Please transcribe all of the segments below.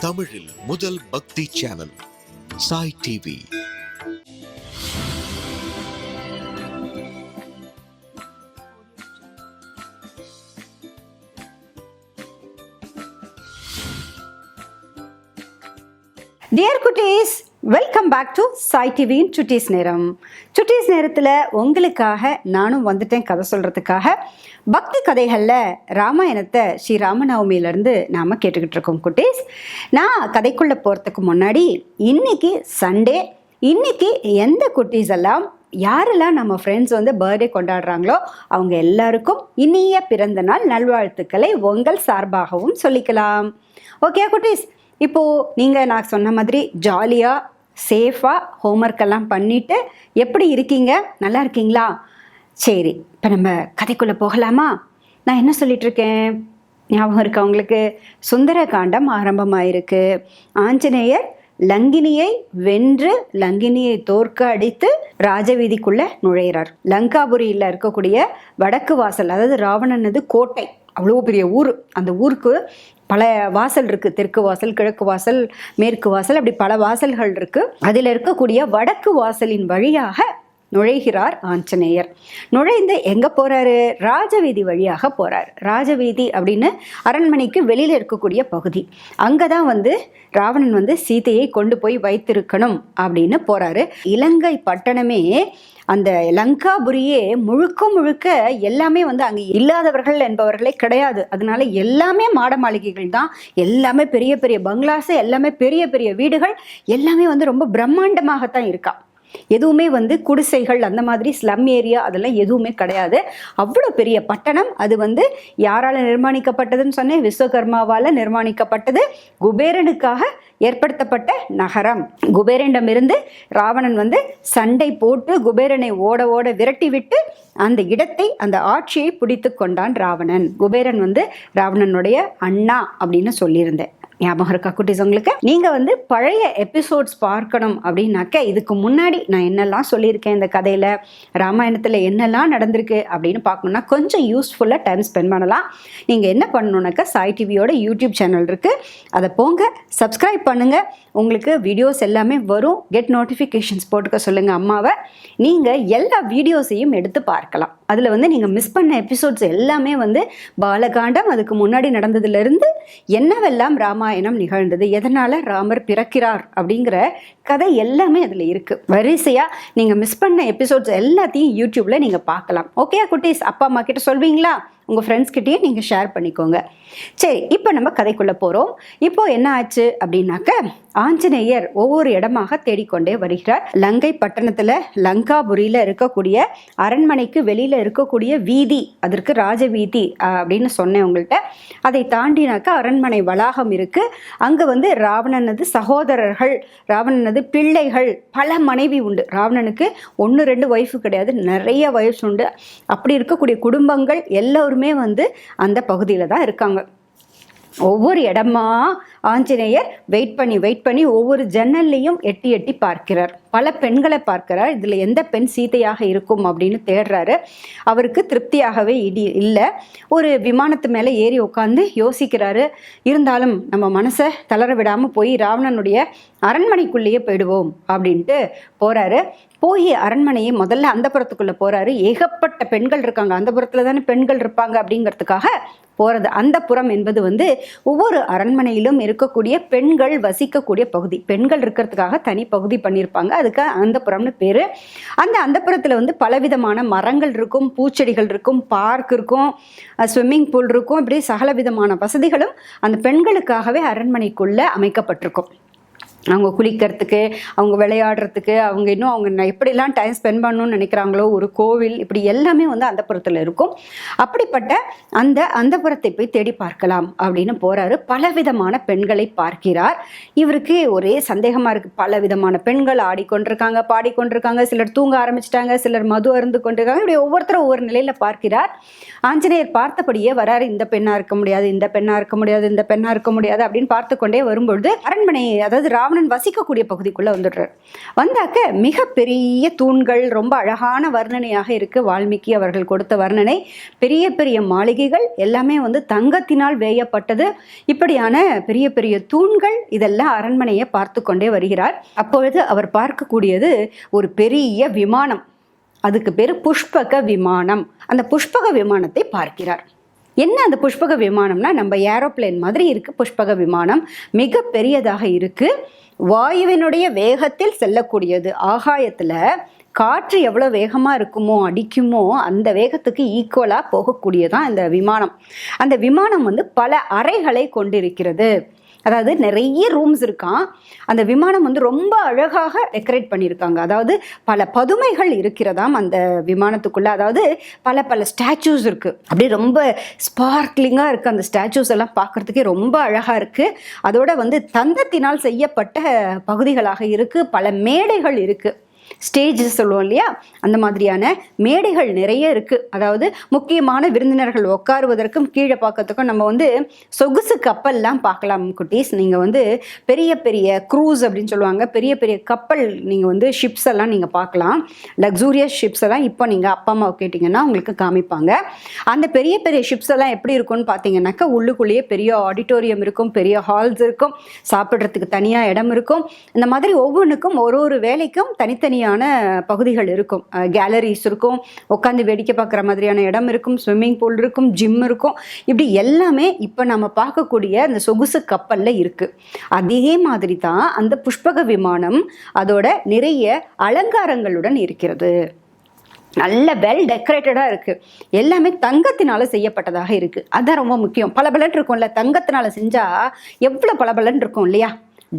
தமிழில் முதல் பக்தி சேனல் சாய் டிவி. டியர் குட்டீஸ் வெல்கம் பேக் டு சாய் டிவியின் சுட்டீஸ் நேரம் சுட்டீஸ் நேரத்தில் உங்களுக்காக நானும் வந்துட்டேன் கதை சொல்கிறதுக்காக பக்தி கதைகளில் ராமாயணத்தை ஸ்ரீ ராமநவமியிலேருந்து நாம் கேட்டுக்கிட்டு இருக்கோம் குட்டீஸ். நான் கதைக்குள்ளே போகிறதுக்கு முன்னாடி இன்னைக்கு சண்டே இன்னைக்கு எந்த குட்டீஸ் எல்லாம் யாரெல்லாம் நம்ம ஃப்ரெண்ட்ஸ் வந்து பர்த்டே கொண்டாடுறாங்களோ அவங்க எல்லாருக்கும் இனிய பிறந்த நாள் நல்வாழ்த்துக்களை உங்கள் சார்பாகவும் சொல்லிக்கலாம். ஓகே குட்டீஸ். இப்போது நீங்கள் நான் சொன்ன மாதிரி ஜாலியாக சேஃபாக ஹோம்ஒர்க் எல்லாம் பண்ணிவிட்டு எப்படி இருக்கீங்க? நல்லா இருக்கீங்களா? சரி இப்போ நம்ம கதைக்குள்ளே போகலாமா? நான் என்ன சொல்லிட்டு இருக்கேன் ஞாபகம் இருக்கா உங்களுக்கு? சுந்தர காண்டம் ஆரம்பமாயிருக்கு. ஆஞ்சநேயர் லங்கினியை வென்று லங்கினியை தோற்க அடித்து ராஜவீதிக்குள்ள நுழையிறார். லங்காபுரியில் இருக்கக்கூடிய வடக்கு வாசல் அதாவது ராவணனது கோட்டை. அவ்வளோ பெரிய ஊர். அந்த ஊருக்கு பல வாசல் இருக்கு. தெற்கு வாசல் கிழக்கு வாசல் மேற்கு வாசல் அப்படி பல வாசல்கள் இருக்கு. அதில் இருக்கக்கூடிய வடக்கு வாசலின் வழியாக நுழைகிறார் ஆஞ்சநேயர். நுழைந்து எங்கே போகிறாரு ராஜவீதி வழியாக போகிறார் ராஜவீதி அப்படின்னு அரண்மனைக்கு வெளியில் இருக்கக்கூடிய பகுதி. அங்கே தான் வந்து ராவணன் வந்து சீதையை கொண்டு போய் வைத்திருக்கணும் அப்படின்னு போகிறாரு இலங்கை பட்டணமே அந்த லங்காபுரியே முழுக்க முழுக்க எல்லாமே வந்து அங்கே இல்லாதவர்கள் என்பவர்களே கிடையாது. அதனால எல்லாமே மாட மாளிகைகள் தான். எல்லாமே பெரிய பெரிய பங்களாஸ் எல்லாமே பெரிய பெரிய வீடுகள் எல்லாமே வந்து ரொம்ப பிரம்மாண்டமாகத்தான் இருக்கா. எதுவுமே வந்து குடிசைகள் அந்த மாதிரி ஸ்லம் ஏரியா அதெல்லாம் எதுவுமே கிடையாது. அவ்வளோ பெரிய பட்டணம். அது வந்து யாரால் நிர்மாணிக்கப்பட்டதுன்னு சொன்னேன். விஸ்வகர்மாவால் நிர்மாணிக்கப்பட்டது. குபேரனுக்காக ஏற்படுத்தப்பட்ட நகரம். குபேரனிடமிருந்து ராவணன் வந்து சண்டை போட்டு குபேரனை ஓட ஓட விரட்டி விட்டு அந்த இடத்தை அந்த ஆட்சியை பிடித்து கொண்டான் ராவணன். குபேரன் வந்து ராவணனுடைய அண்ணா அப்படின்னு சொல்லியிருந்தேன். ஞாபகம் இருக்கா குட்டிஸ் உங்களுக்கு? நீங்கள் வந்து பழைய எபிசோட்ஸ் பார்க்கணும் அப்படின்னாக்க இதுக்கு முன்னாடி நான் என்னெல்லாம் சொல்லியிருக்கேன் இந்த கதையில்? ராமாயணத்தில் என்னெல்லாம் நடந்திருக்கு அப்படின்னு பார்க்கணுன்னா கொஞ்சம் யூஸ்ஃபுல்லாக டைம் ஸ்பெண்ட் பண்ணலாம். நீங்கள் என்ன பண்ணணுன்னாக்கா சாய் டிவியோட யூடியூப் சேனல் இருக்குது அதை போங்க சப்ஸ்கிரைப் பண்ணுங்கள் உங்களுக்கு வீடியோஸ் எல்லாமே வரும். கெட் நோட்டிஃபிகேஷன்ஸ் போட்டுக்க சொல்லுங்கள் அம்மாவை. நீங்கள் எல்லா வீடியோஸையும் எடுத்து பார்க்கலாம். அதில் வந்து நீங்கள் மிஸ் பண்ண எபிசோட்ஸ் எல்லாமே வந்து பாலகாண்டம் அதுக்கு முன்னாடி நடந்ததுலேருந்து என்னவெல்லாம் ராமாயணம் நிகழ்ந்தது எதனால் ராமர் பிறக்கிறார் அப்படிங்கிற கதை எல்லாமே அதில் இருக்குது வரிசையாக நீங்கள் மிஸ் பண்ண எபிசோட்ஸ் எல்லாத்தையும் யூடியூப்பில் நீங்கள் பார்க்கலாம். ஓகே குட்டீஸ்? அப்பா அம்மா கிட்ட சொல்வீங்களா? உங்கள் ஃப்ரெண்ட்ஸ்கிட்டயே நீங்கள் ஷேர் பண்ணிக்கோங்க. சரி இப்போ நம்ம கதைக்குள்ளே போகிறோம் இப்போ என்ன ஆச்சு அப்படின்னாக்க ஆஞ்சநேயர் ஒவ்வொரு இடமாக தேடிக்கொண்டே வருகிறார். லங்கை பட்டணத்தில் லங்காபுரியில் இருக்கக்கூடிய அரண்மனைக்கு வெளியில் இருக்கக்கூடிய வீதி அதற்கு ராஜவீதி வீதி அப்படின்னு சொன்னேன் உங்கள்கிட்ட அதை தாண்டினாக்கா அரண்மனை வளாகம் இருக்குது அங்கே வந்து ராவணனது சகோதரர்கள் ராவணனது பிள்ளைகள் பல மனைவி உண்டு. ராவணனுக்கு ஒன்று ரெண்டு ஒய்ஃபு கிடையாது. நிறைய வயசு உண்டு. அப்படி இருக்கக்கூடிய குடும்பங்கள் எல்லோரும் வந்து அந்த பகுதியில் தான் இருக்காங்க. ஒவ்வொரு இடமா ஆஞ்சநேயர் வெயிட் பண்ணி வெயிட் பண்ணி ஒவ்வொரு ஜன்னல்லையும் எட்டி எட்டி பார்க்கிறார். பல பெண்களை பார்க்கிறார். இதில் எந்த பெண் சீதையாக இருக்கும் அப்படின்னு தேடுறாரு. அவருக்கு திருப்தியாகவே இடி இல்லை. ஒரு விமானத்து மேலே ஏறி உட்காந்து யோசிக்கிறாரு. இருந்தாலும் நம்ம மனசை தளர விடாமல் போய் ராவணனுடைய அரண்மனைக்குள்ளேயே போயிடுவோம் அப்படின்ட்டு போகிறாரு போய் அரண்மனையை முதல்ல அந்த புறத்துக்குள்ளே போகிறாரு ஏகப்பட்ட பெண்கள் இருக்காங்க. அந்த புறத்தில் தானே பெண்கள் இருப்பாங்க அப்படிங்கிறதுக்காக போகிறது அந்த புறம் என்பது வந்து ஒவ்வொரு அரண்மனையிலும் இருக்கக்கூடிய பெண்கள் வசிக்கக்கூடிய பகுதி. பெண்கள் இருக்கிறதுக்காக தனி பகுதி பண்ணியிருப்பாங்க. அதுக்கு அந்த புறம்னு பேர். அந்த அந்த புறத்தில் வந்து பலவிதமான மரங்கள் இருக்கும் பூச்செடிகள் இருக்கும் பார்க் இருக்கும் ஸ்விம்மிங் பூல் இருக்கும். இப்படி சகல விதமான வசதிகளும் அந்த பெண்களுக்காகவே அரண்மனைக்குள்ளே அமைக்கப்பட்டிருக்கும். அவங்க குளிக்கிறதுக்கு அவங்க விளையாடுறதுக்கு அவங்க இன்னும் அவங்க எப்படிலாம் டைம் ஸ்பெண்ட் பண்ணணும்னு நினைக்கிறாங்களோ ஒரு கோவில் இப்படி எல்லாமே வந்து அந்த புறத்தில் இருக்கும். அப்படிப்பட்ட அந்த அந்த புறத்தை போய் தேடி பார்க்கலாம் அப்படின்னு போகிறாரு பலவிதமான பெண்களை பார்க்கிறார். இவருக்கு ஒரே சந்தேகமாக இருக்குது பல விதமான பெண்கள் ஆடிக்கொண்டிருக்காங்க பாடிக்கொண்டிருக்காங்க. சிலர் தூங்க ஆரம்பிச்சிட்டாங்க சிலர் மது அருந்து கொண்டிருக்காங்க. இப்படி ஒவ்வொருத்தரும் ஒவ்வொரு நிலையில் பார்க்கிறார். ஆஞ்சநேயர் பார்த்தபடியே வராரு. இந்த பெண்ணாக இருக்க முடியாது இந்த பெண்ணாக இருக்க முடியாது இந்த பெண்ணாக இருக்க முடியாது அப்படின்னு பார்த்து கொண்டே வரும்பொழுது அரண்மனை அதாவது ராவண ராவணன் வசிக்கக்கூடிய பகுதிக்குள்ள வந்துடுறார். வந்தாக்க மிகப்பெரிய தூண்கள் ரொம்ப அழகான வர்ணனையாக இருக்கு. வால்மீகி அவர்கள் கொடுத்த வர்ணனை. பெரிய பெரிய மாளிகைகள் எல்லாமே வந்து தங்கத்தினால் வேயப்பட்டது. இப்படியான பெரிய பெரிய தூண்கள் இதெல்லாம் அரண்மனையை பார்த்து கொண்டே வருகிறார். அப்பொழுது அவர் பார்க்கக்கூடியது ஒரு பெரிய விமானம். அதுக்கு பேர் புஷ்பக விமானம். அந்த புஷ்பக விமானத்தை பார்க்கிறார். என்ன அந்த புஷ்பக விமானம்னா நம்ம ஏரோப்ளேன் மாதிரி இருக்கு புஷ்பக விமானம். மிக பெரியதாக இருக்கு. வாயுவினுடைய வேகத்தில் செல்லக்கூடியது. ஆகாயத்தில் காற்று எவ்வளோ வேகமாக இருக்குமோ அடிக்குமோ அந்த வேகத்துக்கு ஈக்குவலாக போகக்கூடியதான் இந்த விமானம். அந்த விமானம் வந்து பல அறைகளை கொண்டிருக்கிறது. அதாவது நிறைய ரூம்ஸ் இருக்கான் அந்த விமானம் வந்து ரொம்ப அழகாக டெக்கரேட் பண்ணியிருக்காங்க. அதாவது பல பதுமைகள் இருக்கிறதாம் அந்த விமானத்துக்குள்ளே. அதாவது பல பல ஸ்டாச்சூஸ் இருக்குது அப்படியே ரொம்ப ஸ்பார்க்லிங்காக இருக்குது அந்த ஸ்டாச்சூஸ் எல்லாம் பார்க்கறதுக்கே ரொம்ப அழகாக இருக்குது அதோட வந்து தந்தத்தினால் செய்யப்பட்ட பகுதிகளாக இருக்குது பல மேடைகள் இருக்குது ஸ்டேஜஸ் சொல்லுவோம் இல்லையா? அந்த மாதிரியான மேடைகள் நிறைய இருக்குது அதாவது முக்கியமான விருந்தினர்கள் உட்காருவதற்கும் கீழே பார்க்கறதுக்கும் நம்ம வந்து சொகுசு கப்பல்லாம் பார்க்கலாம் குட்டீஸ். நீங்கள் வந்து பெரிய பெரிய க்ரூஸ் அப்படின்னு சொல்லுவாங்க. பெரிய பெரிய கப்பல் நீங்கள் வந்து ஷிப்ஸ் எல்லாம் நீங்கள் பார்க்கலாம். லக்ஸூரியஸ் ஷிப்ஸ் எல்லாம் இப்போ நீங்கள் அப்பா அம்மாவை கேட்டிங்கன்னா உங்களுக்கு காமிப்பாங்க. அந்த பெரிய பெரிய ஷிப்ஸ் எல்லாம் எப்படி இருக்கும்னு பார்த்தீங்கன்னாக்கா உள்ளுக்குள்ளேயே பெரிய ஆடிட்டோரியம் இருக்கும் பெரிய ஹால்ஸ் இருக்கும் சாப்பிட்றதுக்கு தனியாக இடம் இருக்கும். இந்த மாதிரி ஒவ்வொன்றுக்கும் ஒரு ஒரு வேலைக்கும் தனித்தனியாக மாதிரியான பகுதிகள் இருக்கும். கேலரிஸ் இருக்கும். உட்காந்து வேடிக்கை பார்க்குற மாதிரியான இடம் இருக்கும். ஸ்விம்மிங் பூல் இருக்கும். ஜிம் இருக்கும். இப்படி எல்லாமே இப்போ நம்ம பார்க்கக்கூடிய அந்த சொகுசு கப்பலில் இருக்குது அதே மாதிரி தான் அந்த புஷ்பக விமானம் அதோட நிறைய அலங்காரங்களுடன் இருக்கிறது. நல்ல வெல் டெக்கரேட்டடாக இருக்குது எல்லாமே தங்கத்தினால செய்யப்பட்டதாக இருக்குது அதுதான் ரொம்ப முக்கியம். பளபளன்னு இருக்கும்ல. தங்கத்தினால செஞ்சால் எவ்வளோ பளபளன்னு இருக்கும் இல்லையா?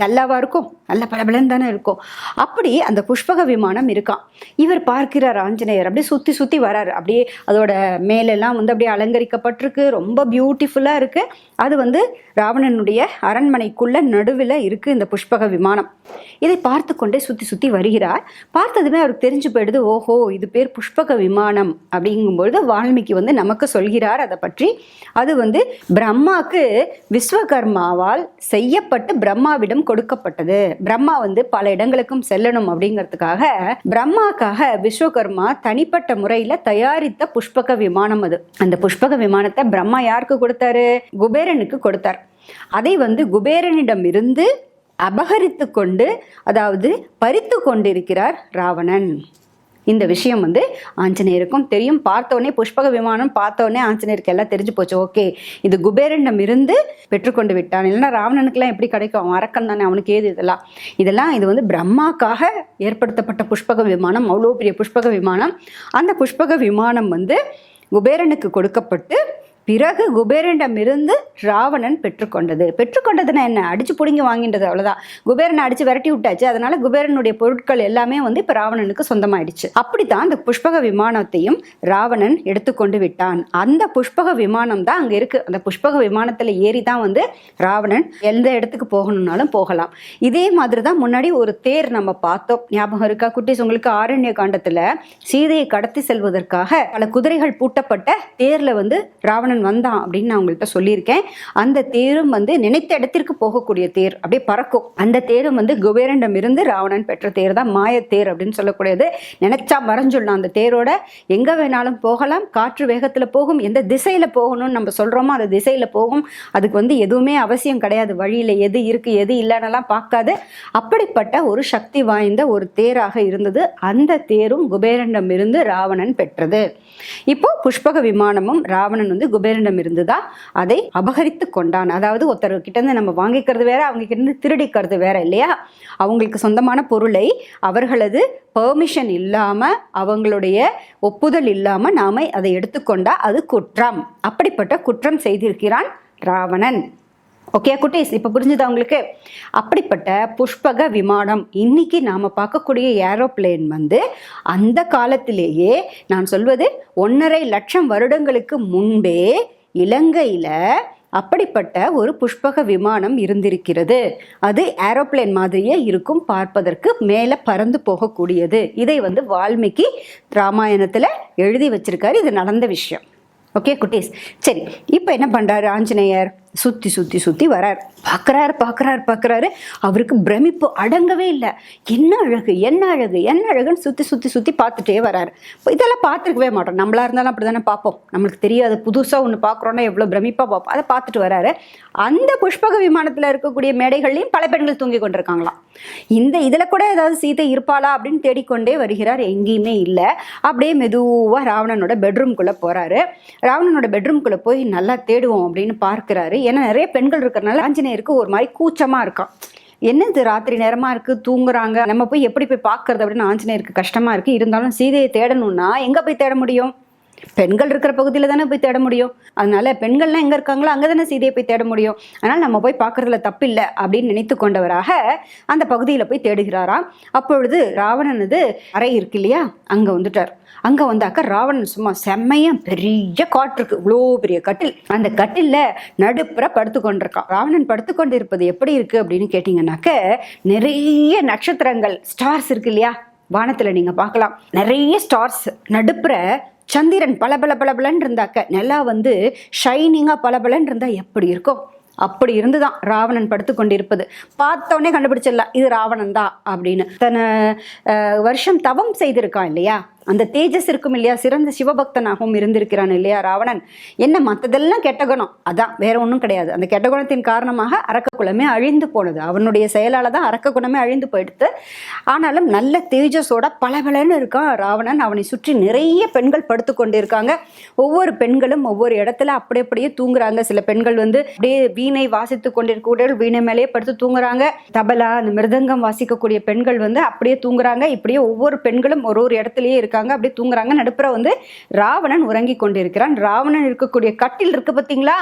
டல்லாவாக இருக்கும். நல்ல பளபளன்னு தானே இருக்கும். அப்படி அந்த புஷ்பக விமானம் இருக்கான் இவர் பார்க்கிறார் ஆஞ்சநேயர். அப்படியே சுற்றி சுற்றி வராரு. அப்படியே அதோட மேலெல்லாம் வந்து அப்படியே அலங்கரிக்கப்பட்டிருக்கு. ரொம்ப பியூட்டிஃபுல்லாக இருக்குது அது வந்து ராவணனுடைய அரண்மனைக்குள்ள நடுவில் இருக்குது இந்த புஷ்பக விமானம். இதை பார்த்து கொண்டே சுற்றி சுற்றி வருகிறார். பார்த்ததுமே அவருக்கு தெரிஞ்சு போயிடுது ஓஹோ இது பேர் புஷ்பக விமானம் அப்படிங்கும்பொழுது வால்மீகி வந்து நமக்கு சொல்கிறார் அதை பற்றி. அது வந்து பிரம்மாக்கு விஸ்வகர்மாவால் செய்யப்பட்டு பிரம்மாவிடம் கொடுக்கப்பட்டது. பிரம்மா வந்து பல இடங்களுக்கும் செல்லணும் அப்படிங்கிறதுக்காக பிரம்மாக்காக விஸ்வகர்மா தனிப்பட்ட முறையில் தயாரித்த புஷ்பக விமானம் அது. அந்த புஷ்பக விமானத்தை பிரம்மா யாருக்கு கொடுத்தாரு? குபேரனுக்கு கொடுத்தார். அதை வந்து குபேரனிடம் இருந்து அபகரித்து கொண்டு அதாவது பறித்து கொண்டிருக்கிறார் ராவணன். இந்த விஷயம் வந்து ஆஞ்சநேயருக்கும் தெரியும். பார்த்தோன்னே புஷ்பக விமானம் பார்த்தோன்னே ஆஞ்சநேயருக்கு எல்லாம் தெரிஞ்சு போச்சு. ஓகே இது குபேரனிடம் இருந்து பெற்றுக்கொண்டு விட்டான். இல்லைன்னா ராவணனுக்குலாம் எப்படி கிடைக்கும்? அவன் அரக்கன் தானே அவனுக்கு ஏது இதெல்லாம்? இதெல்லாம் இது வந்து பிரம்மாக்காக ஏற்படுத்தப்பட்ட புஷ்பக விமானம். அவ்வளோ பெரிய புஷ்பக விமானம். அந்த புஷ்பக விமானம் வந்து குபேரனுக்கு கொடுக்கப்பட்டு பிறகு குபேரனிடமிருந்து ராவணன் பெற்றுக்கொண்டது. பெற்றுக்கொண்டதுன்னா என்ன? அடிச்சு பிடுங்கி வாங்கின்றது அவ்வளோதான் குபேரனை அடிச்சு விரட்டி விட்டாச்சு. அதனால குபேரனுடைய பொருட்கள் எல்லாமே வந்து இப்போ ராவணனுக்கு சொந்தமாயிடுச்சு. அப்படித்தான் அந்த புஷ்பக விமானத்தையும் ராவணன் எடுத்துக்கொண்டு விட்டான். அந்த புஷ்பக விமானம் தான் அங்கே இருக்கு. அந்த புஷ்பக விமானத்தில் ஏறி தான் வந்து ராவணன் எந்த இடத்துக்கு போகணும்னாலும் போகலாம். இதே மாதிரி தான் முன்னாடி ஒரு தேர் நம்ம பார்த்தோம். ஞாபகம் இருக்கா? குட்டீஸ் உங்களுக்கு ஆரண்ய காண்டத்தில் சீதையை கடத்தி செல்வதற்காக பல குதிரைகள் பூட்டப்பட்ட தேரில் வந்து ராவணன் வந்தான் அப்படின்னு நான் உங்கள்கிட்ட சொல்லியிருக்கேன். அந்த தேரும் வந்து நினைத்த இடத்திற்கு போகக்கூடிய தேர். அப்படியே பறக்கும். அந்த தேரும் வந்து குபேரண்டம் இருந்து ராவணன் பெற்ற தேர் தான் மாயத்தேர் அப்படின்னு சொல்லக்கூடியது. நினைச்சா மறைஞ்சுடலாம் அந்த தேரோட. எங்க வேணாலும் போகலாம். காற்று வேகத்துல போகும். எந்த திசையில போகணும்னு நம்ம சொல்றோமோ அந்த திசையில போகும். அதுக்கு வந்து எதுவுமே அவசியம் கிடையாது. வழியில எது இருக்கு எது இல்லைன்னெல்லாம் பார்க்காது. அப்படிப்பட்ட ஒரு சக்தி வாய்ந்த ஒரு தேராக இருந்தது. அந்த தேரும் குபேரண்டம் இருந்து ராவணன் பெற்றது. இப்போ புஷ்பக விமானமும் ராவணன் வந்து குபேரனிடம் இருந்து அதை அபகரித்து கொண்டான். அதாவது ஒருத்தர் கிட்ட நம்ம வாங்கிக்கிறது வேற அவங்க கிட்ட இருந்து திருடிக்கிறது வேற இல்லையா? அவங்களுக்கு சொந்தமான பொருளை அவர்களது பெர்மிஷன் இல்லாமல் அவங்களுடைய ஒப்புதல் இல்லாமல் நாம அதை எடுத்துக்கொண்டா அது குற்றம். அப்படிப்பட்ட குற்றம் செய்திருக்கிறான் ராவணன். ஓகே குட்டீஸ் இப்போ புரிஞ்சுதா உங்களுக்கு? அப்படிப்பட்ட புஷ்பக விமானம் இன்னைக்கு நாம் பார்க்கக்கூடிய ஏரோப்ளேன் வந்து அந்த காலத்திலேயே நான் சொல்வது ஒன்றரை லட்சம் வருடங்களுக்கு முன்பே இலங்கையில் அப்படிப்பட்ட ஒரு புஷ்பக விமானம் இருந்திருக்கிறது. அது ஏரோப்ளேன் மாதிரியே இருக்கும் பார்ப்பதற்கு மேலே பறந்து போகக்கூடியது. இதை வந்து வால்மீகி ராமாயணத்தில் எழுதி வச்சிருக்காரு. இது நடந்த விஷயம். ஓகே குட்டீஸ். சரி இப்போ என்ன பண்ணுறாரு ஆஞ்சநேயர்? சுற்றி சுற்றி சுற்றி வரார். பார்க்குறாரு பார்க்குறாரு பார்க்குறாரு அவருக்கு பிரமிப்பு அடங்கவே இல்லை. என்ன அழகு என்ன அழகு என்ன அழகுன்னு சுற்றி சுற்றி சுற்றி பார்த்துட்டே வராரு. இப்போ இதெல்லாம் பார்த்துருக்கவே மாட்டோம். நம்மளா இருந்தாலும் அப்படி தானே பார்ப்போம். நம்மளுக்கு தெரியாது. புதுசாக ஒன்று பார்க்குறோன்னா எவ்வளோ பிரமிப்பாக பார்ப்போம். அதை பார்த்துட்டு வராரு. அந்த புஷ்பக விமானத்தில் இருக்கக்கூடிய மேடைகள்லையும் பல பெண்கள் தூங்கி கொண்டிருக்காங்களாம். இந்த இதில் கூட ஏதாவது சீதை இருப்பாளா அப்படின்னு தேடிக்கொண்டே வருகிறார். எங்கேயுமே இல்லை. அப்படியே மெதுவாக ராவணனோட பெட்ரூம்குள்ளே போகிறாரு ராவணனோட பெட்ரூம்குள்ளே போய் நல்லா தேடுவோம் அப்படின்னு பார்க்குறாரு. ஏன்னா நிறைய பெண்கள் இருக்கிறனால ஆஞ்சநேயருக்கு ஒரு மாதிரி கூச்சமாக இருக்கான் என்னது ராத்திரி நேரமாக இருக்குது தூங்குறாங்க நம்ம போய் எப்படி போய் பார்க்கறது அப்படின்னு ஆஞ்சநேயருக்கு கஷ்டமாக இருக்குது இருந்தாலும் சீதையை தேடணும்னா எங்கே போய் தேட முடியும்? பெண்கள் இருக்கிற பகுதியில் தானே போய் தேட முடியும்? அதனால பெண்கள்லாம் எங்கே இருக்காங்களோ அங்கே தானே சீதையை போய் தேட முடியும். அதனால் நம்ம போய் பார்க்குறதுல தப்பில்லை அப்படின்னு நினைத்து கொண்டவராக அந்த பகுதியில் போய் தேடுகிறாராம். அப்பொழுது ராவணனது அறை இருக்கு இல்லையா? அங்கே வந்துட்டார். அங்கே வந்தாக்க ராவணன் சும்மா செம்மையா பெரிய காட்டு இருக்கு இவ்வளோ பெரிய கட்டில். அந்த கட்டிலில் நடுப்புற படுத்து கொண்டிருக்கான். ராவணன் படுத்து கொண்டு இருப்பது எப்படி இருக்கு அப்படின்னு கேட்டிங்கன்னாக்க நிறைய நட்சத்திரங்கள் ஸ்டார்ஸ் இருக்கு இல்லையா? வானத்தில் நீங்கள் பார்க்கலாம். நிறைய ஸ்டார்ஸ் நடுப்புற சந்திரன் பளபள பளபளன்னு இருந்தாக்க நிலா வந்து ஷைனிங்காக பளபளன்னு இருந்தால் எப்படி இருக்கும் அப்படி இருந்துதான் ராவணன் படுத்து கொண்டிருப்பது. பார்த்தோன்னே கண்டுபிடிச்சிடலாம் இது ராவணன் தான் அப்படின்னு. தன வருஷம் தவம் செய்திருக்கான் இல்லையா? அந்த தேஜஸ் இருக்கும் இல்லையா? சிறந்த சிவபக்தனாகவும் இருந்திருக்கிறான் இல்லையா ராவணன்? என்ன மற்றதெல்லாம் கெட்ட குணம்? அதான் வேற ஒன்றும் கிடையாது. அந்த கெட்ட குணத்தின் காரணமாக அரக்க குலமே அழிந்து போனது. அவனுடைய செயலால தான் அரக்க குணமே அழிந்து போயிடுது ஆனாலும் நல்ல தேஜஸோட பளபளன்னு இருக்கான் ராவணன். அவனை சுற்றி நிறைய பெண்கள் படுத்து கொண்டிருக்காங்க. ஒவ்வொரு பெண்களும் ஒவ்வொரு இடத்துல அப்படி அப்படியே தூங்குறாங்க. சில பெண்கள் வந்து அப்படியே வீணை வாசித்து கொண்டிருக்கக்கூடிய வீணை மேலேயே படுத்து தூங்குறாங்க. தபலா அந்த மிருதங்கம் வாசிக்கக்கூடிய பெண்கள் வந்து அப்படியே தூங்குறாங்க. இப்படியே ஒவ்வொரு பெண்களும் ஒரு ஒரு இடத்துலயே இருக்காங்க. அப்படியே தூங்குறாங்க. நடுப்புற வந்து ராவணன் உறங்கி கொண்டிருக்கிறான். ராவணன் இருக்கக்கூடிய கட்டில் இருக்கு பார்த்தீங்களா?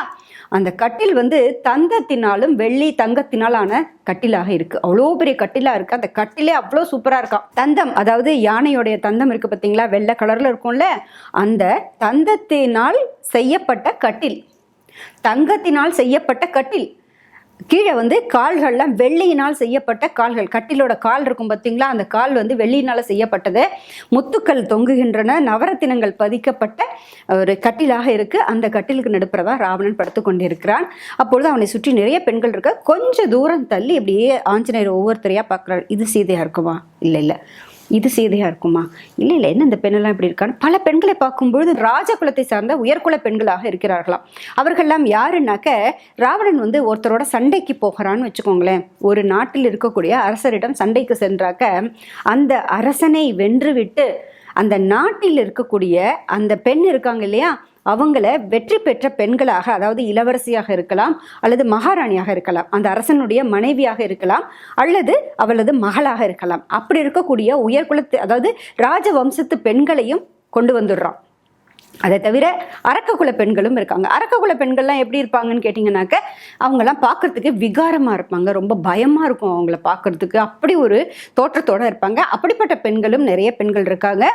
அந்த கட்டில் வந்து தந்தத்தினாலும் வெள்ளி தங்கத்தினாலான கட்டிலாக இருக்கு. அவ்வளோ பெரிய கட்டிலா இருக்கு. அந்த கட்டிலே அவ்வளோ சூப்பரா இருக்கான் தந்தம் அதாவது யானையோடைய தந்தம் இருக்கு பார்த்தீங்களா? வெள்ளை கலர்ல இருக்கும்ல? அந்த தந்தத்தினால் செய்யப்பட்ட கட்டில். தங்கத்தினால் செய்யப்பட்ட கட்டில். கீழே வந்து கால்கள்லாம் வெள்ளியினால் செய்யப்பட்ட கால்கள். கட்டிலோட கால் இருக்கும் பார்த்தீங்களா அந்த கால் வந்து வெள்ளியினால் செய்யப்பட்டது. முத்துக்கள் தொங்குகின்றன. நவரத்தினங்கள் பதிக்கப்பட்ட ஒரு கட்டிலாக இருக்கு. அந்த கட்டிலுக்கு நடுப்புறதா ராவணன் படுத்து கொண்டிருக்கிறான். அப்பொழுது அவனை சுற்றி நிறைய பெண்கள் இருக்க கொஞ்சம் தூரம் தள்ளி அப்படியே ஆஞ்சநேயர் ஒவ்வொருத்தரையா பார்க்குறாரு இது சீதையா இருக்குமா? இல்லை இல்லை. இது சீதையா இருக்குமா? இல்லை இல்லை என்ன இந்த பெண்ணெல்லாம் இப்படி இருக்கான்னு? பல பெண்களை பார்க்கும்பொழுது ராஜகுலத்தை சார்ந்த உயர்குல பெண்களாக இருக்கிறார்களாம். அவர்கள்லாம் யாருன்னாக்க ராவணன் வந்து ஒருத்தரோட சண்டைக்கு போகிறான்னு வச்சுக்கோங்களேன். ஒரு நாட்டில் இருக்கக்கூடிய அரசரிடம் சண்டைக்கு சென்றாக்க அந்த அரசனை வென்றுவிட்டு அந்த நாட்டில் இருக்கக்கூடிய அந்த பெண் இருக்காங்க இல்லையா? அவங்கள வெற்றி பெற்ற பெண்களாக அதாவது இளவரசியாக இருக்கலாம் அல்லது மகாராணியாக இருக்கலாம் அந்த அரசனுடைய மனைவியாக இருக்கலாம் அல்லது அவளது மகளாக இருக்கலாம். அப்படி இருக்கக்கூடிய உயர்குலத்து அதாவது ராஜவம்சத்து பெண்களையும் கொண்டு வந்துடுறான் அதை தவிர அரக்ககுல பெண்களும் இருக்காங்க. அரக்ககுல பெண்கள்லாம் எப்படி இருப்பாங்கன்னு கேட்டிங்கனாக்க அவங்கெல்லாம் பார்க்கறதுக்கு விகாரமாக இருப்பாங்க. ரொம்ப பயமாக இருக்கும் அவங்கள பார்க்கறதுக்கு. அப்படி ஒரு தோற்றத்தோடு இருப்பாங்க. அப்படிப்பட்ட பெண்களும் நிறைய பெண்கள் இருக்காங்க.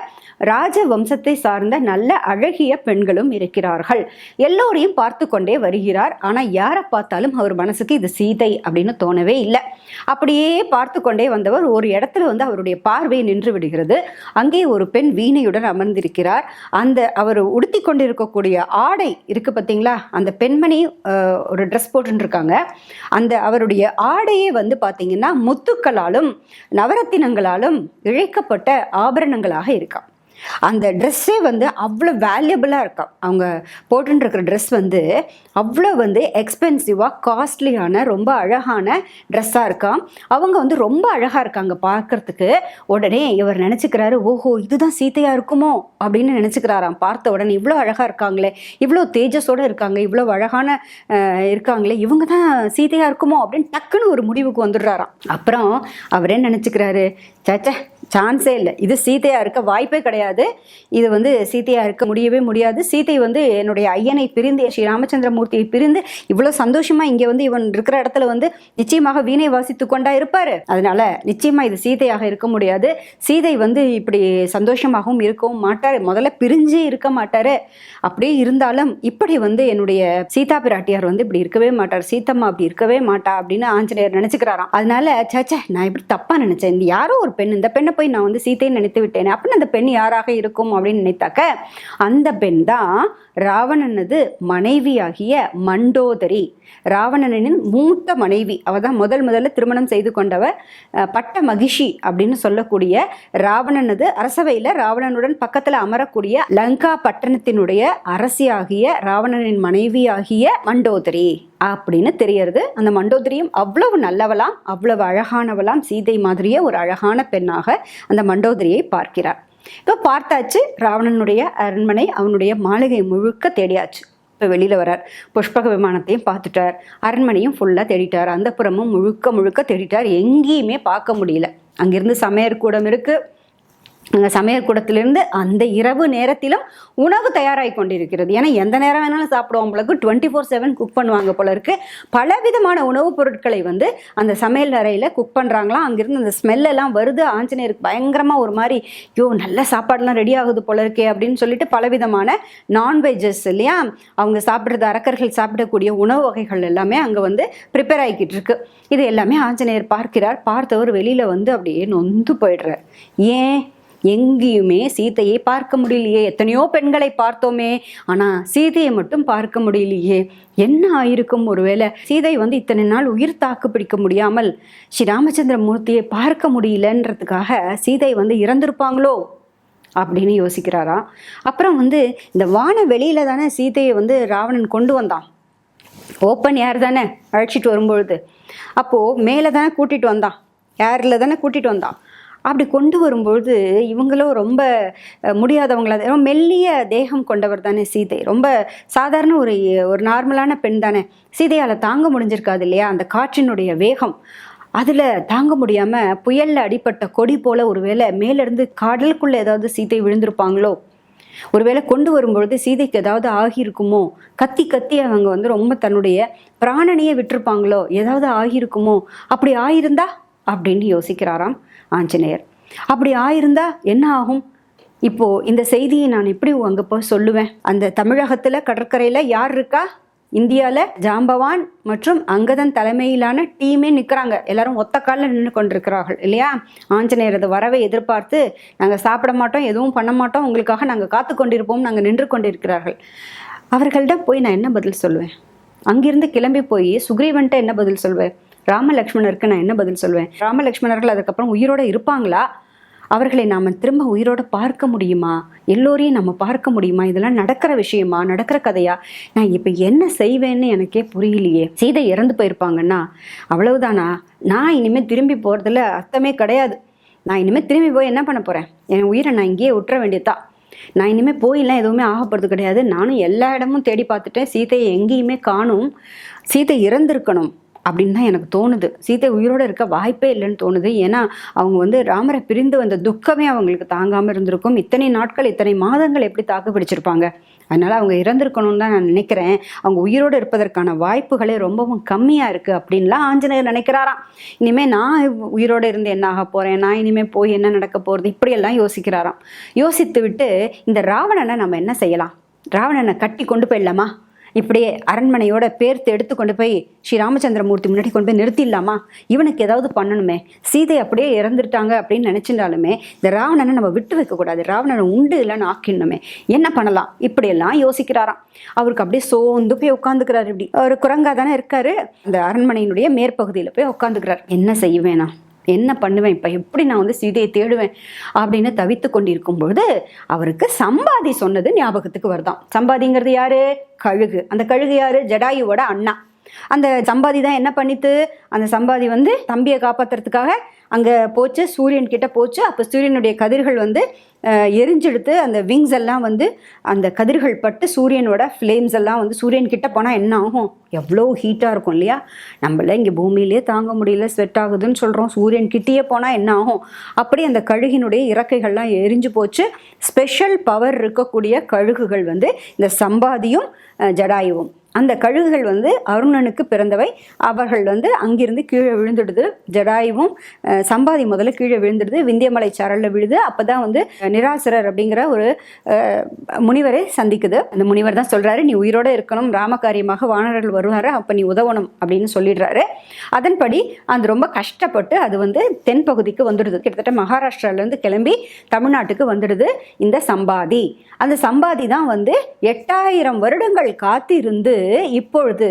ராஜ வம்சத்தை சார்ந்த நல்ல அழகிய பெண்களும் இருக்கிறார்கள். எல்லோரையும் பார்த்து கொண்டே வருகிறார். ஆனால் யாரை பார்த்தாலும் அவர் மனசுக்கு இது சீதை அப்படின்னு தோணவே இல்லை. அப்படியே பார்த்து கொண்டே வந்தவர் ஒரு இடத்துல வந்து அவருடைய பார்வை நின்று விடுகிறது. அங்கே ஒரு பெண் வீணையுடன் அமர்ந்திருக்கிறார். அந்த அவர் உடுத்தி கொண்டிருக்கக்கூடிய ஆடை இருக்கு பார்த்தீங்களா அந்த பெண்மணி ஒரு ட்ரெஸ் போட்டுருக்காங்க அந்த அவருடைய ஆடையே வந்து பார்த்தீங்கன்னா முத்துக்களாலும் நவரத்தினங்களாலும் இழைக்கப்பட்ட ஆபரணங்களாக இருக்கா அந்த ட்ரெஸ்ஸே வந்து அவ்வளோ வேல்யூபிளாக இருக்கும் அவங்க போட்டுருக்கிற ட்ரெஸ் வந்து அவ்வளோ வந்து எக்ஸ்பென்சிவாக காஸ்ட்லியான ரொம்ப அழகான ட்ரெஸ்ஸாக இருக்காம் அவங்க வந்து ரொம்ப அழகாக இருக்காங்க பார்க்கறதுக்கு. உடனே இவர் நினச்சிக்கிறாரு ஓஹோ இதுதான் சீதையாக இருக்குமோ? அப்படின்னு நினச்சிக்கிறாராம். பார்த்த உடனே இவ்வளோ அழகாக இருக்காங்களே இவ்வளோ தேஜஸோடு இருக்காங்க இவ்வளோ அழகான இருக்காங்களே இவங்க தான் சீதையாக இருக்குமோ? அப்படின்னு டக்குன்னு ஒரு முடிவுக்கு வந்துடுறாராம். அப்புறம் அவரே நினச்சிக்கிறாரு சேச்சே சான்ஸே இல்லை. இது சீதையாக இருக்க வாய்ப்பே கிடையாது. இது வந்து சீதையாக இருக்க முடியவே முடியாது. சீதை வந்து என்னுடைய ஐயனை பிரிந்து ஸ்ரீ ராமச்சந்திரமூர்த்தியை பிரிந்து இவ்வளோ சந்தோஷமாக இங்கே வந்து இவன் இருக்கிற இடத்துல வந்து நிச்சயமாக வீணை வாசித்து கொண்டா இருப்பார். அதனால நிச்சயமாக இது சீதையாக இருக்க முடியாது. சீதை வந்து இப்படி சந்தோஷமாகவும் இருக்கவும் மாட்டார். முதல்ல பிரிஞ்சு இருக்க மாட்டார். அப்படியே இருந்தாலும் இப்படி வந்து என்னுடைய சீதா பிராட்டியார் வந்து இப்படி இருக்கவே மாட்டார். சீத்தம்மா அப்படி இருக்கவே மாட்டா அப்படின்னு ஆஞ்சநேயர் நினச்சிக்கிறாராம். அதனால சேச்சே நான் இப்படி தப்பாக நினச்சேன். இந்த யாரோ ஒரு பெண். இந்த பெண்ணை போய் நான் வந்து சீத்தையை நினைத்து விட்டேனே அப்படின்னு அந்த பெண் யாராக இருக்கும் அப்படின்னு நினைத்தாக்க அந்த பெண் தான் ராவணனது மனைவியாகிய மண்டோதரி. ராவணனின் மூத்த மனைவி. அவ தான் முதல் முதல்ல திருமணம் செய்து கொண்டவ பட்ட மகிஷி அப்படின்னு சொல்லக்கூடிய ராவணனது அரசவையில் ராவணனுடன் பக்கத்தில் அமரக்கூடிய லங்கா பட்டணத்தினுடைய அரசியாகிய ராவணனின் மனைவியாகிய மண்டோதரி அப்படின்னு தெரியறது. அந்த மண்டோதரியும் அவ்வளவு நல்லவளாம் அவ்வளவு அழகானவளாம். சீதை மாதிரியே ஒரு அழகான பெண்ணாக அந்த மண்டோதரியை பார்க்கிறார். இப்போ பார்த்தாச்சு ராவணனுடைய அரண்மனை அவனுடைய மாளிகை முழுக்க தேடியாச்சு. இப்போ வெளியில் வரார் புஷ்பக விமானத்தையும் பார்த்துட்டார். அரண்மனையும் ஃபுல்லாக தேடிட்டார். அந்த புறமும் முழுக்க முழுக்க தேடிட்டார். எங்கேயுமே பார்க்க முடியல. அங்கிருந்து சமையற்கூடம் இருக்குது அங்கே சமையல் கூடத்திலிருந்து அந்த இரவு நேரத்திலும் உணவு தயாராகி கொண்டிருக்கிறது. ஏன்னா எந்த நேரம் வேணாலும் சாப்பிடுவோம் போலக்கு டுவெண்ட்டி ஃபோர் செவன் குக் பண்ணுவாங்க போல இருக்கு. பலவிதமான உணவுப் பொருட்களை வந்து அந்த சமையல் அறையில் குக் பண்ணுறாங்களாம் அங்கிருந்து அந்த ஸ்மெல்லெல்லாம் எல்லாம் வருது. ஆஞ்சநேயருக்கு பயங்கரமாக ஒரு மாதிரி யோ நல்ல சாப்பாடெலாம் ரெடி ஆகுது போல இருக்கே அப்படின்னு சொல்லிட்டு பலவிதமான நான்வெஜ்ஜஸ் இல்லையா? அவங்க சாப்பிட்றது அரக்கர்கள் சாப்பிடக்கூடிய உணவு வகைகள் எல்லாமே அங்கே வந்து ப்ரிப்பேர் ஆகிக்கிட்டு இருக்கு. இது எல்லாமே ஆஞ்சநேயர் பார்க்கிறார். பார்த்தவர் வெளியில் வந்து அப்படியே நொந்து போயிடுறார். ஏன்? எங்கேயுமே சீதையை பார்க்க முடியலையே. எத்தனையோ பெண்களை பார்த்தோமே. ஆனால் சீதையை மட்டும் பார்க்க முடியலையே. என்ன ஆயிருக்கும் ஒருவேளை? சீதை வந்து இத்தனை நாள் உயிர் தாக்கு பிடிக்க முடியாமல் ஸ்ரீ ராமச்சந்திர மூர்த்தியை பார்க்க முடியலன்றதுக்காக சீதை வந்து இறந்திருப்பாங்களோ? அப்படின்னு யோசிக்கிறாராம் அப்புறம் வந்து இந்த வான வெளியில தானே சீதையை வந்து ராவணன் கொண்டு வந்தான். ஓப்பன் ஏர் தானே. அழைச்சிட்டு வரும்பொழுது. அப்போது மேலே தானே கூட்டிகிட்டு வந்தான். ஏரில் தானே கூட்டிகிட்டு வந்தான். அப்படி கொண்டு வரும்பொழுது இவங்களும் ரொம்ப முடியாதவங்களா ரொம்ப மெல்லிய தேகம் கொண்டவர் தானே சீதை. ரொம்ப சாதாரண ஒரு ஒரு நார்மலான பெண் தானே. சீதையால் தாங்க முடிஞ்சிருக்காது இல்லையா? அந்த காற்றினுடைய வேகம். அதில் தாங்க முடியாமல் புயலில் அடிப்பட்ட கொடி போல ஒருவேளை மேலேருந்து கடலுக்குள்ளே ஏதாவது சீதை விழுந்திருப்பாங்களோ? ஒருவேளை கொண்டு வரும்பொழுது சீதைக்கு ஏதாவது ஆகியிருக்குமோ? கத்தி கத்தி அவங்க வந்து ரொம்ப தன்னுடைய பிராணனையே விட்டுருப்பாங்களோ? ஏதாவது ஆகியிருக்குமோ? அப்படி ஆயிருந்தா? அப்படின்னு யோசிக்கிறாராம். ஆஞ்சநேயர். அப்படி ஆயிருந்தா என்ன ஆகும்? இப்போ இந்த செய்தியை நான் எப்படி அங்கே போய் சொல்லுவேன்? அந்த தமிழகத்தில் கடற்கரையில் யார் இருக்கா? இந்தியாவில் ஜாம்பவான் மற்றும் அங்கதன் தலைமையிலான டீமே நிற்கிறாங்க எல்லாரும் ஒத்த காலில் நின்று கொண்டிருக்கிறார்கள் இல்லையா? ஆஞ்சநேயரது வரவை எதிர்பார்த்து நாங்கள் சாப்பிட மாட்டோம் எதுவும் பண்ண மாட்டோம் உங்களுக்காக நாங்கள் காத்து கொண்டிருப்போம் நாங்கள் நின்று கொண்டிருக்கிறார்கள். அவர்கள்ட்ட போய் நான் என்ன பதில் சொல்லுவேன்? அங்கிருந்து கிளம்பி போய் சுக்ரீவன்ட்ட என்ன பதில் சொல்வேன்? ராமலக்ஷ்மணருக்கு நான் என்ன பதில் சொல்வேன்? ராமலக்ஷ்மணர்கள் அதுக்கப்புறம் உயிரோட இருப்பாங்களா? அவர்களை நாம் திரும்ப உயிரோட பார்க்க முடியுமா? எல்லோரையும் நம்ம பார்க்க முடியுமா? இதெல்லாம் நடக்கிற விஷயமா? நடக்கிற கதையா? நான் இப்போ என்ன செய்வேன்னு எனக்கே புரியலையே. சீதை இறந்து போயிருப்பாங்கன்னா அவ்வளவுதானா? நான் இனிமேல் திரும்பி போகிறதுல அர்த்தமே கிடையாது. நான் இனிமேல் திரும்பி போய் என்ன பண்ண போகிறேன் என் உயிரை நான் இங்கேயே விட்டுற வேண்டியதான் நான் இனிமேல் போயெல்லாம் எதுவுமே ஆகப்படுறது கிடையாது. நானும் எல்லா இடமும் தேடி பார்த்துட்டேன். சீதையை எங்கேயுமே காணும். சீதை இறந்திருக்கணும். அப்படின்னு தான் எனக்கு தோணுது. சீதை உயிரோடு இருக்க வாய்ப்பே இல்லைன்னு தோணுது. ஏன்னா அவங்க வந்து ராமரை பிரிந்து வந்த துக்கமே அவங்களுக்கு தாங்காமல் இருந்திருக்கும். இத்தனை நாட்கள் இத்தனை மாதங்கள் எப்படி தாக்கு பிடிச்சிருப்பாங்க? அதனால் அவங்க இறந்துருக்கணும்னு தான் நான் நினைக்கிறேன். அவங்க உயிரோடு இருப்பதற்கான வாய்ப்புகளே ரொம்பவும் கம்மியாக இருக்குது அப்படின்லாம் ஆஞ்சநேயர் நினைக்கிறாராம். இனிமேல் நான் உயிரோடு இருந்து என்ன ஆக போகிறேன் நான் இனிமேல் போய் என்ன நடக்க போகிறது இப்படியெல்லாம் யோசிக்கிறாராம். யோசித்து விட்டு இந்த ராவணனை நம்ம என்ன செய்யலாம்? ராவணனை கட்டி கொண்டு போயிடலாமா? இப்படியே அரண்மனையோட பேர்த்து எடுத்து கொண்டு போய் ஸ்ரீ ராமச்சந்திரமூர்த்தி முன்னாடி கொண்டு போய் நிறுத்திடலாமா? இவனுக்கு ஏதாவது பண்ணணுமே? சீதை அப்படியே இறந்துட்டாங்க அப்படின்னு நினச்சிட்டாலுமே இந்த ராவணனை நம்ம விட்டு வைக்கக்கூடாது ராவணனை உண்டு இல்லைன்னு ஆக்கிடணுமே. என்ன பண்ணலாம்? இப்படியெல்லாம் யோசிக்கிறாராம். அவருக்கு அப்படியே சோர்ந்து போய் உட்காந்துக்கிறாரு இப்படி. ஒரு குரங்கா தானே இருக்காரு. அந்த அரண்மனையினுடைய மேற்பகுதியில் போய் உட்காந்துக்கிறார் என்ன செய்வேனா? என்ன பண்ணுவேன்? இப்போ எப்படி நான் வந்து சீதையை தேடுவேன்? அப்படின்னு தவித்து கொண்டிருக்கும் பொழுது அவருக்கு சம்பாதி சொன்னது ஞாபகத்துக்கு வருதான். சம்பாதிங்கிறது யாரு? கழுகு. அந்த கழுகு யாரு? ஜடாயுவோட அண்ணா. அந்த சம்பாதி தான் என்ன பண்ணித்து? அந்த சம்பாதி வந்து தம்பியை காப்பாத்துறதுக்காக அங்கே போச்சு சூரியன் கிட்ட போச்சு. அப்போ சூரியனுடைய கதிர்கள் வந்து எரிஞ்செடுத்து அந்த விங்ஸ் எல்லாம் வந்து அந்த கதிர்கள் பட்டு சூரியனோட ஃப்ளேம்ஸ் எல்லாம் வந்து சூரியன் கிட்ட போனால் என்ன ஆகும்? எவ்வளோ ஹீட்டாக இருக்கும் இல்லையா? நம்மள இங்கே பூமியிலே தாங்க முடியல ஸ்வெட் ஆகுதுன்னு சொல்கிறோம் சூரியன் கிட்டேயே போனால் என்ன ஆகும்? அப்படி அந்த கழுகினுடைய இறக்கைகள்லாம் எரிஞ்சு போச்சு. ஸ்பெஷல் பவர் இருக்கக்கூடிய கழுகுகள் வந்து இந்த சம்பாதியும் ஜடாயுவும். அந்த கழுகுகள் வந்து அருணனுக்கு பிறந்தவை. அவர்கள் வந்து அங்கிருந்து கீழே விழுந்துடுது. ஜடாயுவும் சம்பாதி முதல்ல கீழே விழுந்துடுது. விந்தியமலை சாரலில் விழுது. அப்போ தான் வந்து நிராசரர் அப்படிங்கிற ஒரு முனிவரை சந்திக்குது. அந்த முனிவர் தான் சொல்கிறாரு நீ உயிரோட இருக்கணும். ராமகாரியமாக வானரர்கள் வருவார்? அப்போ நீ உதவணும். அப்படின்னு சொல்லிடுறாரு. அதன்படி அது ரொம்ப கஷ்டப்பட்டு அது வந்து தென்பகுதிக்கு வந்துடுது. கிட்டத்தட்ட மகாராஷ்டிராவிலேருந்து கிளம்பி தமிழ்நாட்டுக்கு வந்துடுது இந்த சம்பாதி. அந்த சம்பாதி தான் வந்து எட்டாயிரம் வருடங்கள் காத்திருந்து இப்பொழுது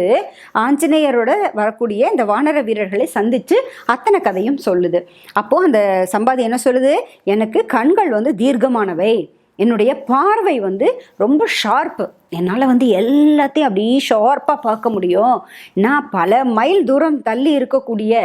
ஆஞ்சநேயரோட வரக்கூடிய இந்த வானர வீரர்களை சந்தித்து அத்தனை கதையும் சொல்லுது. அப்போது அந்த சம்பாதி என்ன சொல்லுது? எனக்கு கண்கள் வந்து தீர்க்கமானவை. என்னுடைய பார்வை வந்து ரொம்ப ஷார்ப்பு என்னால் வந்து எல்லாத்தையும் அப்படியே ஷார்ப்பாக பார்க்க முடியும். நான் பல மைல் தூரம் தள்ளி இருக்கக்கூடிய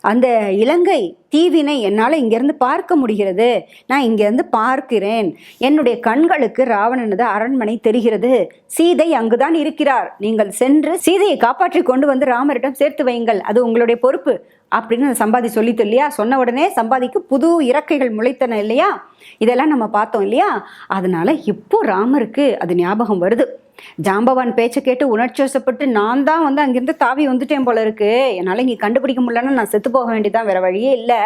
அந்த இலங்கை தீவினை என்னால் இங்கேருந்து பார்க்க முடிகிறது. நான் இங்கேருந்து பார்க்கிறேன். என்னுடைய கண்களுக்கு ராவணனது அரண்மனை தெரிகிறது. சீதை அங்குதான் இருக்கிறார். நீங்கள் சென்று சீதையை காப்பாற்றி கொண்டு வந்து ராமரிடம் சேர்த்து வையுங்கள். அது உங்களுடைய பொறுப்பு. அப்படின்னு சம்பாதி சொல்லித்து இல்லையா? சொன்ன உடனே சம்பாதிக்கு புது இறக்கைகள் முளைத்தன இல்லையா? இதெல்லாம் நம்ம பார்த்தோம் இல்லையா? அதனால இப்போ ராமருக்கு அது ஞாபகம் வருது. ஜாம்பவான் பேச்சை கேட்டு உணர்ச்சி வசப்பட்டு நான் தான் வந்து அங்கேருந்து தாவி வந்துட்டேன் போல இருக்கு. என்னால் இங்கே கண்டுபிடிக்க முடியலன்னா நான் செத்து போக வேண்டியதான் வேற வழியே இல்லை.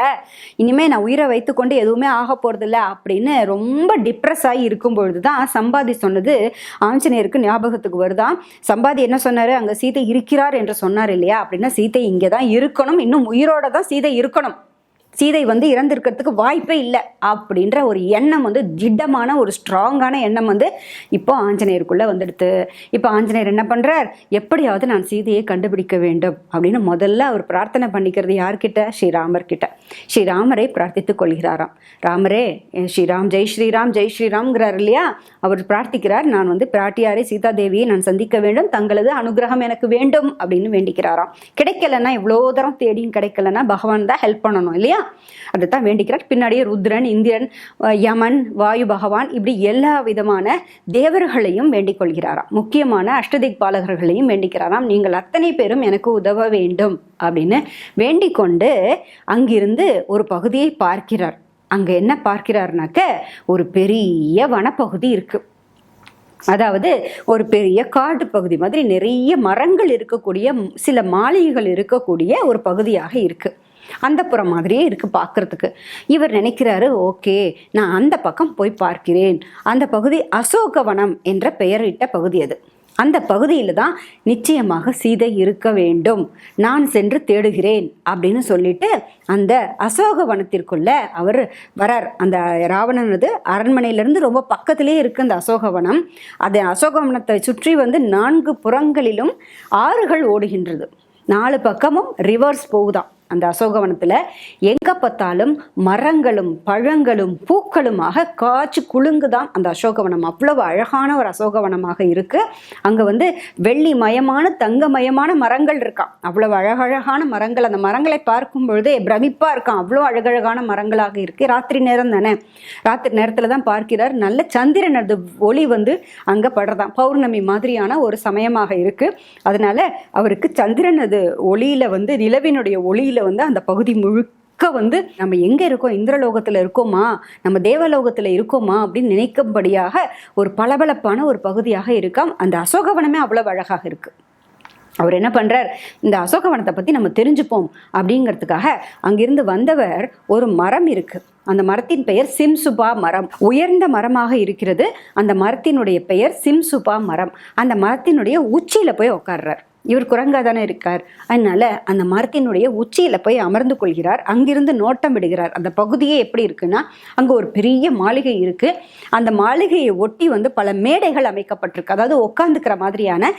இனிமேல் நான் உயிரை வைத்துக்கொண்டு எதுவுமே ஆக போகிறதில்ல அப்படின்னு ரொம்ப டிப்ரெஸ் ஆகி இருக்கும் பொழுது தான் சம்பாதி சொன்னது ஆஞ்சநேயருக்கு ஞாபகத்துக்கு வருதான் சம்பாதி என்ன சொன்னார்? அங்கே சீதை இருக்கிறார் என்று சொன்னார் இல்லையா? அப்படின்னா சீதை இங்கே தான் இருக்கணும். இன்னும் உயிரோட தான் சீதை இருக்கணும். சீதை வந்து இறந்திருக்கிறதுக்கு வாய்ப்பே இல்லை அப்படின்ற ஒரு எண்ணம் வந்து திடமான ஒரு ஸ்ட்ராங்கான எண்ணம் வந்து இப்போ ஆஞ்சநேயருக்குள்ளே வந்துடுது. இப்போ ஆஞ்சநேயர் என்ன பண்ணுறார் எப்படியாவது நான் சீதையை கண்டுபிடிக்க வேண்டும் அப்படின்னு முதல்ல அவர் பிரார்த்தனை பண்ணிக்கிறது யார்கிட்ட? ஸ்ரீராமர் கிட்ட ஸ்ரீராமரை பிரார்த்தித்து கொள்கிறாராம். ராமரே ஸ்ரீராம் ஜெய் ஸ்ரீராம் ஜெய் ஸ்ரீராம்ங்கிறார் இல்லையா? அவர் பிரார்த்திக்கிறார் நான் வந்து பிராட்டியாரை சீதா தேவியை நான் சந்திக்க வேண்டும் தங்களது அனுகிரகம் எனக்கு வேண்டும் அப்படின்னு வேண்டிக்கிறாராம். கிடைக்கலன்னா இவ்வளோ தரம் தேடியும் கிடைக்கலன்னா பகவான் தான் ஹெல்ப் பண்ணணும் இல்லையா? அதை தான் வேண்டிக்கிறார். பின்னாடியே ருத்ரன் இந்திரன் யமன் வாயு பகவான் இப்படி எல்லா விதமான தேவர்களையும் வேண்டிக் கொள்கிறாராம். முக்கியமான அஷ்டதிக் பாலகர்களையும் வேண்டிக்கிறாராம் நீங்கள் அத்தனை பேரும் எனக்கு உதவ வேண்டும் அப்படின்னு வேண்டிக் கொண்டு அங்கிருந்து ஒரு பகுதியை பார்க்கிறார். அங்கே என்ன பார்க்கிறாருனாக்க ஒரு பெரிய வனப்பகுதி இருக்கு. அதாவது ஒரு பெரிய காட்டு பகுதி மாதிரி நிறைய மரங்கள் இருக்கக்கூடிய சில மாளிகைகள் இருக்கக்கூடிய ஒரு பகுதியாக இருக்குது அந்த புறம் மாதிரியே இருக்குது பார்க்கறதுக்கு. இவர் நினைக்கிறாரு ஓகே நான் அந்த பக்கம் போய் பார்க்கிறேன். அந்த பகுதி அசோகவனம் என்ற பெயரிட்ட பகுதி அது. அந்த பகுதியில் தான் நிச்சயமாக சீதை இருக்க வேண்டும். நான் சென்று தேடுகிறேன் அப்படின்னு சொல்லிட்டு அந்த அசோகவனத்திற்குள்ள அவர் வரார். அந்த ராவணனது அரண்மனையிலேருந்து ரொம்ப பக்கத்திலே இருக்கு அந்த அசோகவனம். அந்த அசோகவனத்தை சுற்றி வந்து நான்கு புறங்களிலும் ஆறுகள் ஓடுகின்றது. நாலு பக்கமும் ரிவர்ஸ் போகுதான் அந்த அசோகவனத்தில் எங்கே பார்த்தாலும் மரங்களும் பழங்களும் பூக்களுமாக காய்ச்சி குலுங்குதான் அந்த அசோகவனம். அவ்வளவு அழகான ஒரு அசோகவனமாக இருக்குது அங்கே வந்து வெள்ளி மயமான தங்கமயமான மரங்கள் இருக்கான் அவ்வளவு அழகழகான மரங்கள். அந்த மரங்களை பார்க்கும் பொழுதே பிரமிப்பாக இருக்கான் அவ்வளோ அழகழகான மரங்களாக இருக்குது ராத்திரி நேரம் தானே? ராத்திரி நேரத்தில் தான் பார்க்கிறார். நல்ல சந்திரனது ஒளி வந்து அங்கே படுறதான் பௌர்ணமி மாதிரியான ஒரு சமயமாக இருக்குது அதனால் அவருக்கு சந்திரனது ஒளியில் வந்து நிலவினுடைய ஒளியில் வந்து அந்த பகுதி முழுக்க வந்து நம்ம எங்க இருக்கோம்? இந்திரலோகத்துல இருக்கோமா? நம்ம தேவலோகத்துல இருக்கோமா? அப்படின்னு நினைக்கும்படியாக ஒரு பளபளப்பான ஒரு பகுதியாக இருக்காம். அந்த அசோகவனமே அவ்வளவு அழகாக இருக்கு. அவர் என்ன பண்ணுறார் இந்த அசோகவனத்தை பத்தி நம்ம தெரிஞ்சுப்போம் அப்படிங்கிறதுக்காக அங்கிருந்து வந்தவர் ஒரு மரம் இருக்கு. அந்த மரத்தின் பெயர் சிம்சுபா மரம். உயர்ந்த மரமாக இருக்கிறது. அந்த மரத்தினுடைய பெயர் சிம்சுபா மரம். அந்த மரத்தினுடைய உச்சியில போய் உட்கார்றார் இவர் குரங்கா தானே இருக்கார். அதனால அந்த மரத்தினுடைய உச்சியில போய் அமர்ந்து கொள்கிறார். அங்கிருந்து நோட்டம் விடுகிறார். அந்த பகுதியே எப்படி இருக்குன்னா அங்க ஒரு பெரிய மாளிகை இருக்கு. அந்த மாளிகையை ஒட்டி வந்து பல மேடைகள் அமைக்கப்பட்டிருக்கு. அதாவது உட்காந்துக்கிற மாதிரியான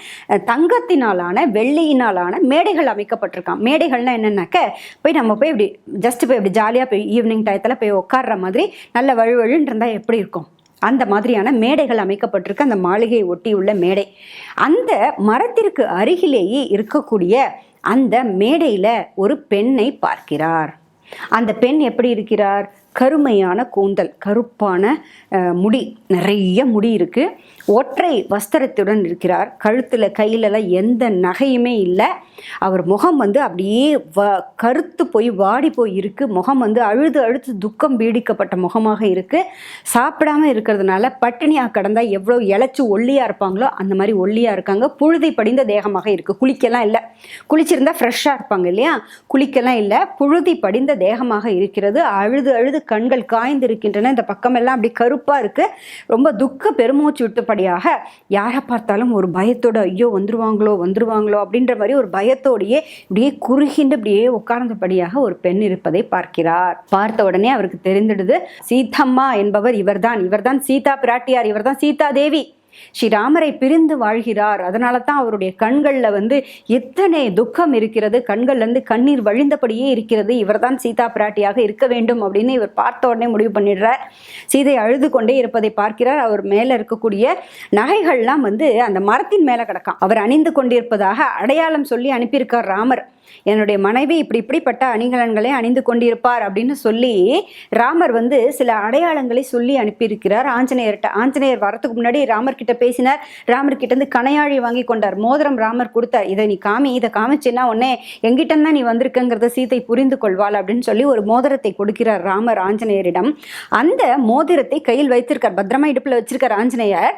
தங்கத்தினாலான வெள்ளியினாலான மேடைகள் அமைக்கப்பட்டிருக்கான் மேடைகள்னா என்னன்னாக்க போய் நம்ம போய் இப்படி ஜஸ்ட் போய் இப்படி ஜாலியாக போய் ஈவினிங் டயத்தில் போய் உட்கார்ற மாதிரி நல்ல வழுவழுன்னு இருந்தால் எப்படி இருக்கும்? அந்த மாதிரியான மேடைகள் அமைக்கப்பட்டிருக்கு. அந்த மாளிகையை ஒட்டி உள்ள மேடை. அந்த மரத்திற்கு அருகிலேயே இருக்கக்கூடிய அந்த மேடையில் ஒரு பெண்ணை பார்க்கிறார். அந்த பெண் எப்படி இருக்கிறார்? கருமையான கூந்தல் கருப்பான முடி நிறைய முடி இருக்குது ஒற்றை வஸ்திரத்துடன் இருக்கிறார். கழுத்தில் கையிலலாம் எந்த நகையுமே இல்லை. அவர் முகம் வந்து அப்படியே வ கருத்து போய் வாடி போய் இருக்கு. முகம் வந்து அழுது அழுது துக்கம் பீடிக்கப்பட்ட முகமாக இருக்குது சாப்பிடாம இருக்கிறதுனால பட்டினியாக கடந்தால் எவ்வளோ இழைச்சி ஒல்லியாக இருப்பாங்களோ அந்த மாதிரி ஒல்லியாக இருக்காங்க. புழுதி படிந்த தேகமாக இருக்குது குளிக்கலாம் இல்லை. குளிச்சிருந்தால் ஃப்ரெஷ்ஷாக இருப்பாங்க இல்லையா? குளிக்கலாம் இல்லை. புழுதி படிந்த தேகமாக இருக்கிறது. அழுது அழுது கண்கள் காய்ந்து இருக்கின்றன இந்த பக்கமெல்லாம் அப்படி கருப்பாக இருக்குது ரொம்ப துக்க பெருமூச்சு விட்டபடியாக யாரை பார்த்தாலும் ஒரு பயத்தோட ஐயோ வந்துருவாங்களோ வந்துருவாங்களோ அப்படின்ற மாதிரி ஒரு பயத்தோடையே இப்படியே குறுகின்ற இப்படியே உட்கார்ந்தபடியாக ஒரு பெண் இருப்பதை பார்க்கிறார். பார்த்த உடனே அவருக்கு தெரிந்திடுது சீதம்மா என்பவர் இவர்தான். இவர்தான் சீதா பிராட்டியார். இவர்தான் சீதா தேவி. ஸ்ரீராமரை பிரிந்து வாழ்கிறார். அதனால தான் அவருடைய கண்களில் வந்து எத்தனை துக்கம் இருக்கிறது. கண்கள்லேருந்து கண்ணீர் வழிந்தபடியே இருக்கிறது. இவர்தான் சீதா பிராட்டியாக இருக்க வேண்டும் அப்படின்னு இவர் பார்த்த உடனே முடிவு பண்ணிடுறார். சீதை அழுது கொண்டே இருப்பதை பார்க்கிறார். அவர் மேலே இருக்கக்கூடிய நகைகள்லாம் வந்து அந்த மரத்தின் மேலே கிடக்கும். அவர் அணிந்து கொண்டிருப்பதாக அடையாளம் சொல்லி அனுப்பியிருக்கார் ராமர். என்னுடைய மனைவி இப்படி இப்படிப்பட்ட அணிகலன்களை அணிந்து கொண்டிருப்பார் அப்படின்னு சொல்லி ராமர் வந்து சில அடையாளங்களை சொல்லி அனுப்பியிருக்கிறார். ஆஞ்சநேயர்கிட்ட ஆஞ்சநேயர் வரதுக்கு முன்னாடி ராமர் கிட்ட பேசினார். ராமர் கிட்ட இருந்து கணையாழி வாங்கி கொண்டார். மோதிரம் ராமர் கொடுத்தார். இதை நீ காமி இதை காமிச்சின்னா உடனே எங்கிட்ட தான் நீ வந்திருக்கங்கிறத சீதை புரிந்து கொள்வாள் அப்படின்னு சொல்லி ஒரு மோதிரத்தை கொடுக்கிறார் ராமர் ஆஞ்சநேயரிடம். அந்த மோதிரத்தை கையில் வைத்திருக்கார். பத்திரமா இடுப்புல வச்சிருக்கார் ஆஞ்சநேயர்.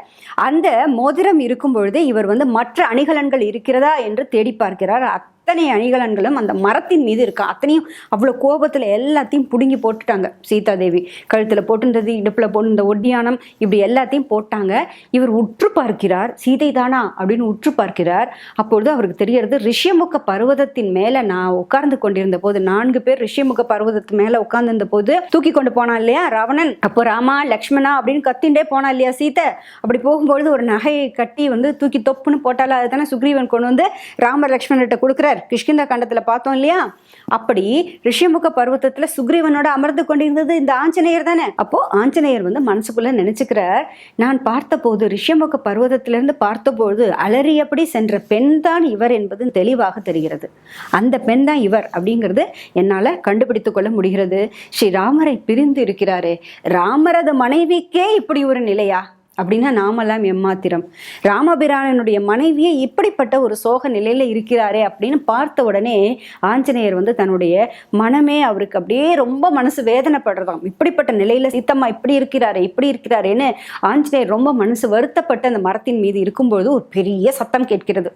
அந்த மோதிரம் இருக்கும் பொழுது இவர் வந்து மற்ற அணிகலன்கள் இருக்கிறதா என்று தேடி பார்க்கிறார். அத்தனை அணிகலன்களும் அந்த மரத்தின் மீது இருக்கா அத்தனையும் அவ்வளோ கோபத்தில் எல்லாத்தையும் பிடுங்கி போட்டுட்டாங்க. சீதாதேவி கழுத்தில் போட்டுருந்தது இடுப்பில் போட்டிருந்த ஒட்டியானம் இப்படி எல்லாத்தையும் போட்டாங்க. இவர் உற்று பார்க்கிறார். சீதை தானா அப்படின்னு உற்று பார்க்கிறார். அப்பொழுது அவருக்கு தெரியறது ரிஷியமுக பர்வதத்தின் மேலே நான் உட்கார்ந்து கொண்டிருந்த போது நான்கு பேர் ரிஷியமுக பர்வதத்து மேலே உட்கார்ந்திருந்த போது தூக்கி கொண்டு போனான் இல்லையா? ராவணன். அப்போ ராமா லக்ஷ்மணா அப்படின்னு கத்திண்டே போனா இல்லையா சீதை? அப்படி போகும்பொழுது ஒரு நகையை கட்டி வந்து தூக்கி தொப்புன்னு போட்டால அதுதானே சுக்ரீவன் கொண்டு வந்து ராமர் லக்ஷ்மணர்கிட்ட கொடுக்குறார். கிஷ்கிந்த கண்டத்தில் பார்த்தோம் இல்லையா? அப்படி ரிஷிமுக பர்வதத்துல சுக்ரீவனோட அமர்ந்து கொண்டிருந்தது இந்த ஆஞ்சநேயர் தானே? அப்போ ஆஞ்சநேயர் வந்து மனசுக்குள்ள நினைச்சுக்கிறார் நான் பார்த்தபோது ரிஷியமுக பர்வதத்திலிருந்து பார்த்தபோது அலறியபடி சென்ற பெண் தான் இவர் என்பது தெளிவாக தெரிகிறது. அந்த பெண் தான் இவர் அப்படிங்கிறது என்னால் கண்டுபிடித்து கொள்ள முடிகிறது. ஸ்ரீ ராமரை பிரிந்து இருக்கிறாரே. ராமரது மனைவிக்கே இப்படி ஒரு நிலையா? அப்படின்னா நாமெல்லாம் எம்மாத்திரம். ராமபிரானனுடைய மனைவியே இப்படிப்பட்ட ஒரு சோக நிலையில இருக்கிறாரே அப்படின்னு பார்த்த உடனே ஆஞ்சநேயர் வந்து தன்னுடைய மனமே அவருக்கு அப்படியே ரொம்ப மனசு வேதனைப்படுறதாம். இப்படிப்பட்ட நிலையில சீத்தம்மா இப்படி இருக்கிறாரு இப்படி இருக்கிறாருன்னு ஆஞ்சநேயர் ரொம்ப மனசு வருத்தப்பட்டு அந்த மரத்தின் மீது இருக்கும்பொழுது ஒரு பெரிய சத்தம் கேட்கிறது.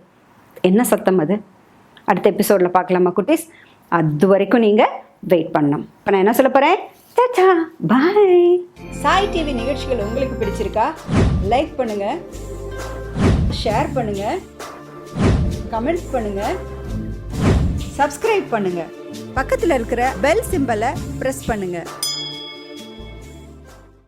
என்ன சத்தம் அது? அடுத்த எபிசோட்ல பார்க்கலாமா குட்டீஸ்? அது வரைக்கும் நீங்க வெயிட் பண்ணணும். இப்போ நான் என்ன சொல்ல போறேன்? டாடா பாய். சாய் டிவி நிகழ்ச்சிகள் உங்களுக்கு பிடிச்சிருக்கா? லைக் பண்ணுங்க. ஷேர் பண்ணுங்க. கமெண்ட்ஸ் பண்ணுங்க. சப்ஸ்கிரைப் பண்ணுங்க. பக்கத்தில் இருக்கிற பெல் சிம்பலை ப்ரெஸ் பண்ணுங்க.